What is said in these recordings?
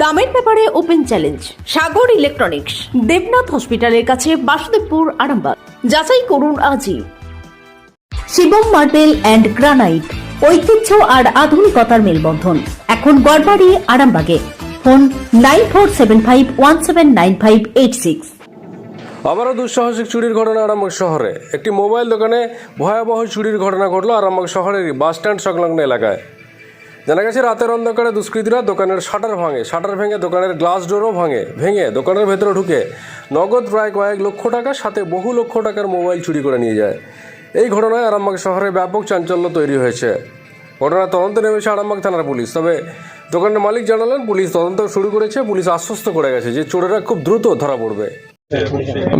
দামের ব্যাপারে open challenge, Sagar electronics, Debnath হসপিটালের কাছে বাসুদেবপুর, আরামবাগ। যাচাই করুন আজই। শিবম মার্বেল অ্যান্ড গ্রানাইট, ঐতিহ্য আর আধুনিকতার মেলবন্ধন। এখন গড়বাড়ি, আরামবাগে। Phone nine four seven five one seven nine five eight six. আবারও দুঃসাহসিক চুরির ঘটনা আরামবাগ শহরে। একটি মোবাইল দোকানে ভয়াবহ চুরির ঘটনা ঘটলো আরামবাগ শহরের বাস স্ট্যান্ড সংলগ্ন এলাকায়। জানা গেছে, রাতের অন্ধকারে দুষ্কৃতীরা দোকানের শাটার ভাঙে। শাটার ভেঙে দোকানের গ্লাস ডোরও ভাঙে। ভেঙে দোকানের ভেতরে ঢুকে নগদ প্রায় কয়েক লক্ষ টাকা সাথে বহু লক্ষ টাকার মোবাইল চুরি করে নিয়ে যায়। এই ঘটনায় আরামবাগ শহরে ব্যাপক চাঞ্চল্য তৈরি হয়েছে। ঘটনার তদন্তে নেমেছে আরামবাগ থানার পুলিশ। তবে দোকানের মালিক জানালেন, পুলিশ তদন্ত শুরু করেছে, পুলিশ আশ্বস্ত করে গেছে যে চোরেরা খুব দ্রুত ধরা পড়বে।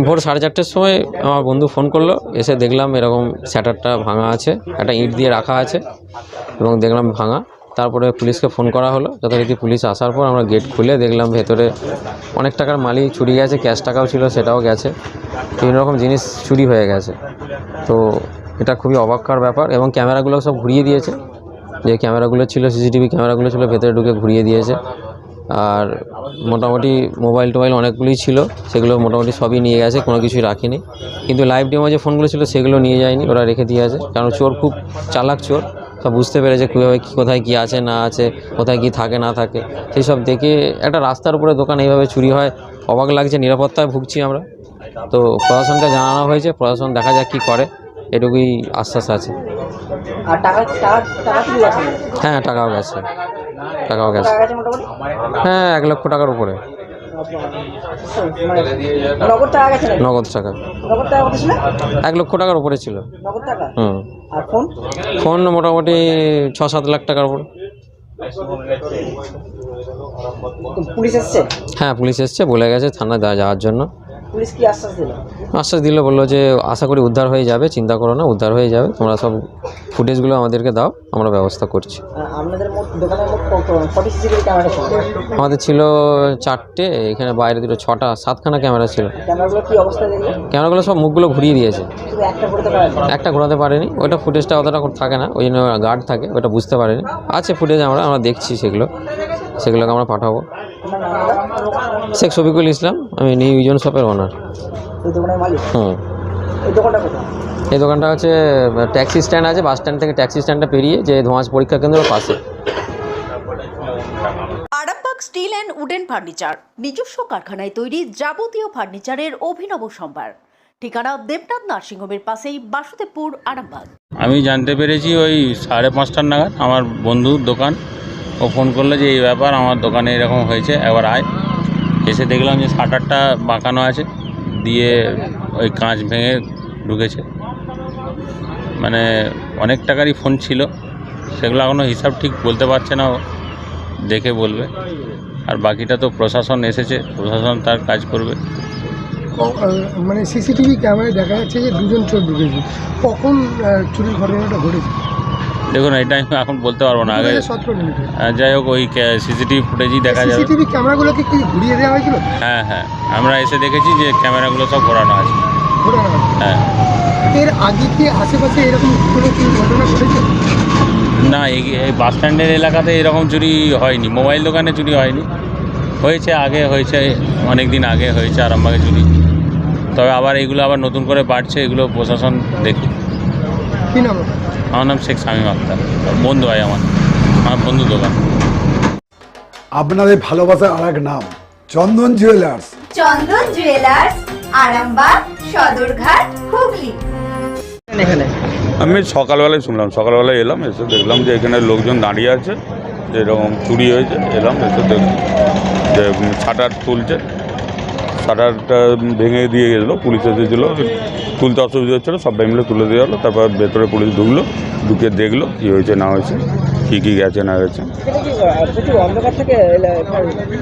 ভোর সাড়ে চারটের সময় আমার বন্ধু ফোন করল, এসে দেখলাম এরকম শ্যাটারটা ভাঙা আছে, একটা ইট দিয়ে রাখা আছে, এবং দেখলাম ভাঙা। তারপরে পুলিশকে ফোন করা হলো। যথারীতি পুলিশ আসার পর আমরা গেট খুলে দেখলাম ভেতরে অনেক টাকার মালি চুরি গেছে ক্যাশ টাকাও ছিল, সেটাও গেছে। বিভিন্ন রকম জিনিস চুরি হয়ে গেছে। তো এটা খুবই অবাক্কার ব্যাপার এবং ক্যামেরাগুলো সব ঘুরিয়ে দিয়েছে। যে ক্যামেরাগুলো ছিল, সিসিটিভি ক্যামেরাগুলো ছিল, ভেতরে ঢুকে ঘুরিয়ে দিয়েছে। আর মোটামুটি মোবাইল টোবাইল অনেকগুলোই ছিল, সেগুলো মোটামুটি সবই নিয়ে গেছে, কোনো কিছুই রাখিনি। কিন্তু লাইভ ডেমো যে ফোনগুলো ছিল, সেগুলো নিয়ে যায়নি, ওরা রেখে দিয়ে আছে। কারণ চোর খুব চালাক চোর। সব বুঝতে পেরেছে কীভাবে কী কোথায় কী আছে না আছে কোথায় কী থাকে না থাকে সেই সব দেখে একটা রাস্তার উপরে দোকান এইভাবে চুরি হয়। অবাক লাগছে নিরাপত্তায় ভুগছি আমরা। তো প্রশাসনকে জানানো হয়েছে প্রশাসন দেখা যাক কী করে। এটুকুই আশ্বাস আছে। হ্যাঁ টাকাও গেছে। টাকাও গেছে। হ্যাঁ এক লক্ষ টাকার উপরে। নগদ টাকা এক লক্ষ টাকার উপরে ছিল। হুম। আর ফোন ফোন মোটামুটি ছ সাত লাখ টাকার উপর। পুলিশ এসছে? হ্যাঁ পুলিশ এসছে বলে গেছে থানায় দেওয়া যাওয়ার জন্য। পুলিশ কি আশ্বাস দিল? আশ্বাস দিলে বলল যে আশা করি উদ্ধার হয়ে যাবে চিন্তা করো না উদ্ধার হয়ে যাবে তোমরা সব ফুটেজগুলো আমাদেরকে দাও আমরা ব্যবস্থা করছি। আপনাদের দোকানের আমাদের ছিল চারটে এখানে বাইরে দুটো ছটা সাতখানা ক্যামেরা ছিল। ক্যামেরাগুলো সব মুখগুলো ঘুরিয়ে দিয়েছে। একটা ঘোরাতে পারেনি? ওইটা ফুটেজটা অতটা থাকে না ওই জন্য গার্ড থাকে ওটা বুঝতে পারেনি। আছে ফুটেজ আমরা আমরা দেখছি সেগুলো সেগুলোকে আমরা পাঠাবো। শেখ শফিকুল ইসলাম আমি নিউ ইউজন শপের ওনার এই হুম। এই দোকানটা কোথায়? এই দোকানটা হচ্ছে ট্যাক্সি স্ট্যান্ড আছে বাস স্ট্যান্ড থেকে ট্যাক্সি স্ট্যান্ডটা পেরিয়ে যে ধোঁয়াশ পরীক্ষা কেন্দ্রের পাশে। Arambagh steel and wooden furniture নিজস্ব কারখানায় তৈরি যাবতীয় ফার্নিচারের অভিনব সম্ভার। ঠিকানা দেবনাথ নার্সিংহোমের পাশেই বাসুদেবপুর আরামবাগ। আমি জানতে পেরেছি ওই সাড়ে পাঁচটার নাগাদ আমার বন্ধুর দোকান। ও ফোন করল যে, এই ব্যাপার, আমার দোকানে এরকম হয়েছে একবার আয়। এসে দেখলাম যে, শাটারটা বাঁকানো আছে, দিয়ে ওই কাঁচ ভেঙে ঢুকেছে। মানে অনেক টাকারই ফোন ছিল, সেগুলো এখনও হিসাব ঠিক বলতে পারছে না দেখে বলবে। আর বাকিটা তো প্রশাসন এসেছে, প্রশাসন তার কাজ করবে। মানে সিসিটিভি ক্যামেরায় দেখা যাচ্ছে যে দুজন চোর ঢুকেছে। কখন চুরির ঘটনাটা ঘটেছে? দেখুন এটা আমি এখন বলতে পারব না আগে। যাই হোক ওই সিসিটিভি ফুটেজই দেখা যাবে। সিসিটিভি ক্যামেরাগুলোকে কি ঘুরিয়ে দেওয়া হয়েছিল? হ্যাঁ হ্যাঁ। আমরা এসে দেখেছি যে ক্যামেরাগুলো সব ঘোরানো আছে। ঘোরানো হ্যাঁ। এর আগে কি আশেপাশে এরকম কোনো কি ঘটনা ঘটেছে? না এই বাস স্ট্যান্ডের এলাকাতে এরকম চুরি হয়নি। মোবাইল দোকানে চুরি হয়নি। হয়েছে আগে হয়েছে অনেক দিন আগে হয়েছে আরামবাগে চুরি। তবে আবার এগুলো আবার নতুন করে বাড়ছে এগুলো প্রশাসন দেখি কি নাম ওটা? আমার নাম শেখ শামীম আক্তার বন্ধু হয় আমার আমার বন্ধু দোকান। আপনাদের ভালোবাসার আর এক নাম চন্দন জুয়েলার্স। চন্দন জুয়েলার্স আরামবাগ সদরঘাট হুগলি। এখানে? আমি সকালবেলায় শুনলাম সকালবেলায় এলাম এসে দেখলাম যে এখানে লোকজন দাঁড়িয়ে আছে এরকম চুরি হয়েছে এলাম এসে দেখলাম যে ছাটার তুলছে। শাটারটা ভেঙে দিয়ে গেছিল, পুলিশ এসেছিল, তুলতে অসুবিধা হচ্ছিল সবাই মিলে তুলে দিয়ে গেলো তারপর ভেতরে পুলিশ ঢুকলো, ঢুকে দেখল কী হয়েছে, না হয়েছে, কী কী গেছে, না গেছে।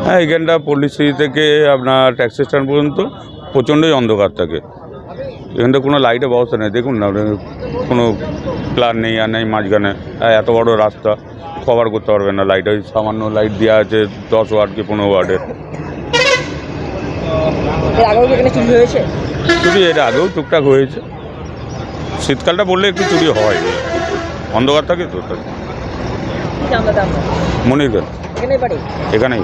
হ্যাঁ এখানটা পল্লীশ্রী থেকে আপনার ট্যাক্সি স্ট্যান্ড পর্যন্ত প্রচণ্ডই অন্ধকার থাকে। এখানটা কোনো লাইটের ব্যবস্থা নেই, দেখুন না, কোনো প্ল্যান নেই, আর নেই মাঝখানে। আর এত বড় রাস্তা কভার করতে পারবে না লাইট ওই সামান্য লাইট দেওয়া আছে দশ ওয়াট কি পনেরো ওয়াটের এর আগেও এখানে চুরি হয়েছে? চুরি এর আগেও টুকটাক হয়েছে। শীতকালটা বললে একটু চুরি হয়। অন্ধকার থাকে তো মনে এখানেই বাড়ি? এখানেই।